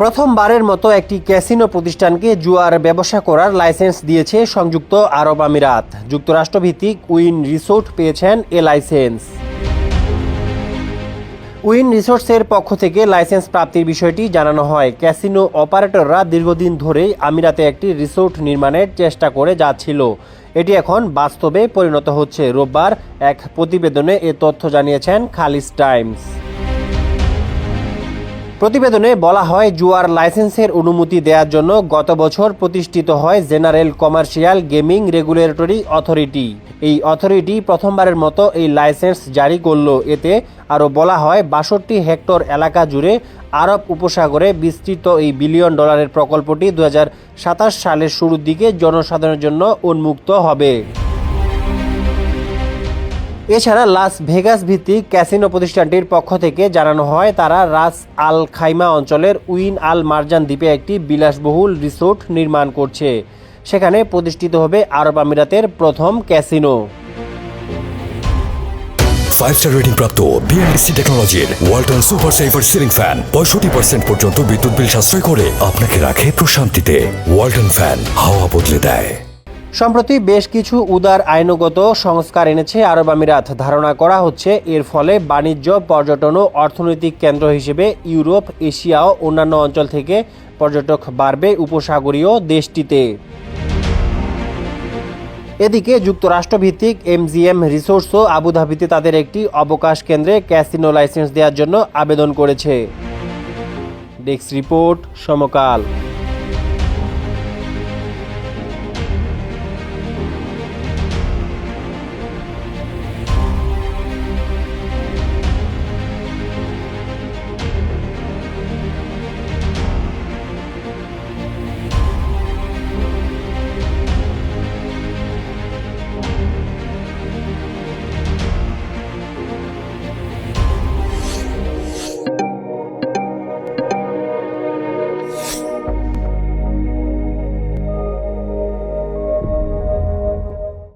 প্রথমবারের মতো একটি ক্যাসিনো প্রতিষ্ঠানকে জুয়ার ব্যবসা করার লাইসেন্স দিয়েছে সংযুক্ত আরব আমিরাত। যুক্তরাষ্ট্রভিত্তিক উইন রিসোর্ট পেয়েছেন এ লাইসেন্স। উইন রিসোর্টসের পক্ষ থেকে লাইসেন্স প্রাপ্তির বিষয়টি জানানো হয়। ক্যাসিনো অপারেটররা দীর্ঘদিন ধরেই আমিরাতে একটি রিসোর্ট নির্মাণের চেষ্টা করে যাচ্ছিল। এটি এখন বাস্তবে পরিণত হচ্ছে। রোববার এক প্রতিবেদনে এ তথ্য জানিয়েছেন খালিস টাইমস। প্রতিবেদনে বলা হয়, জুয়ার লাইসেন্সের অনুমতি দেওয়ার জন্য গত বছর প্রতিষ্ঠিত হয় general commercial gaming regulatory authority. এই অথরিটি প্রথমবারের মতো এই লাইসেন্স জারি করল। এতে আরও বলা হয়, বাষট্টি হেক্টর এলাকা জুড়ে আরব উপসাগরে বিস্তৃত এই বিলিয়ন ডলারের প্রকল্পটি দু হাজার সাতাশ সালের শুরুর দিকে জনসাধারণের জন্য উন্মুক্ত হবে। এছাড়া লাস ভেগাস ভিত্তিক ক্যাসিনো প্রতিষ্ঠানটির পক্ষ থেকে জানানো হয়, তারা রাস আল খাইমা অঞ্চলের উইন আল মারজান দ্বীপে একটি বিলাসবহুল রিসোর্ট নির্মাণ করছে। সেখানে প্রতিষ্ঠিত হবে আরব আমিরাতের প্রথম ক্যাসিনো। ফাইভ স্টার রেটিং প্রাপ্ত বিএনডিসি টেকনোলজির Walton super saver ceiling fan পঁয়ষট্টি পার্সেন্ট পর্যন্ত বিদ্যুৎ বিল সাশ্রয় করে আপনাকে রাখে প্রশান্তিতে। ওয়ালটন ফ্যান হাওয়া বদলে দেয়। সম্প্রতি বেশ কিছু উদার আইনগত সংস্কার এনেছে আরব আমিরাত। ধারণা করা হচ্ছে এর ফলে বাণিজ্য, পর্যটন ও অর্থনৈতিক কেন্দ্র হিসেবে ইউরোপ, এশিয়া ও অন্যান্য অঞ্চল থেকে পর্যটক বাড়বে উপসাগরীয় দেশটিতে। এদিকে যুক্তরাষ্ট্রভিত্তিক এমজিএম রিসোর্সও আবুধাবিতে তাদের একটি অবকাশ কেন্দ্রে ক্যাসিনো লাইসেন্স দেওয়ার জন্য আবেদন করেছে। Desk report Samakal.